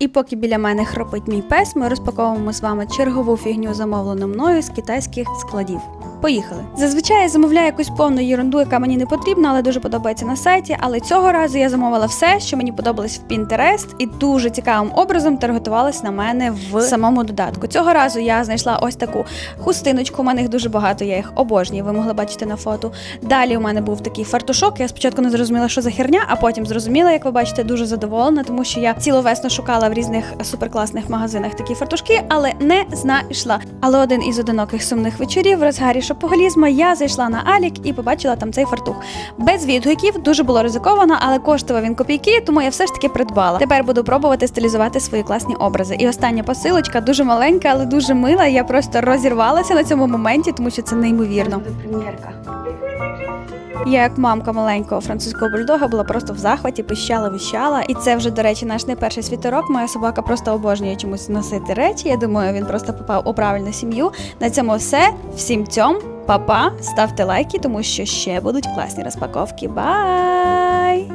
І поки біля мене хропить мій пес, ми розпаковуємо з вами чергову фігню, замовлену мною з китайських складів. Поїхали. Зазвичай я замовляю якусь повну єрунду, яка мені не потрібна, але дуже подобається на сайті. Але цього разу я замовила все, що мені подобалось в Pinterest, і дуже цікавим образом таргетувалось на мене в самому додатку. Цього разу я знайшла ось таку хустиночку. У мене їх дуже багато, я їх обожнюю. Ви могли бачити на фото. Далі у мене був такий фартушок. Я спочатку не зрозуміла, що за херня, а потім зрозуміла, як ви бачите, дуже задоволена, тому що я цілу весну шукала в різних суперкласних магазинах такі фартушки, але не знайшла. Але один із одиноких сумних вечорів в розгарі шопоголізму я зайшла на Алік і побачила там цей фартух. Без відгуків дуже було ризиковано, але коштував він копійки, тому я все ж таки придбала. Тепер буду пробувати стилізувати свої класні образи. І остання посилочка дуже маленька, але дуже мила. Я просто розірвалася на цьому моменті, тому що це неймовірно. Прем'єрка. Я, як мамка маленького французького бульдога, була просто в захваті, пищала, вищала. І це вже, до речі, наш не перший світорок. Моя собака просто обожнює чомусь носити речі. Я думаю, він просто попав у правильну сім'ю. На цьому все. Всім цьом, па-па, ставте лайки, тому що ще будуть класні розпаковки. Бай!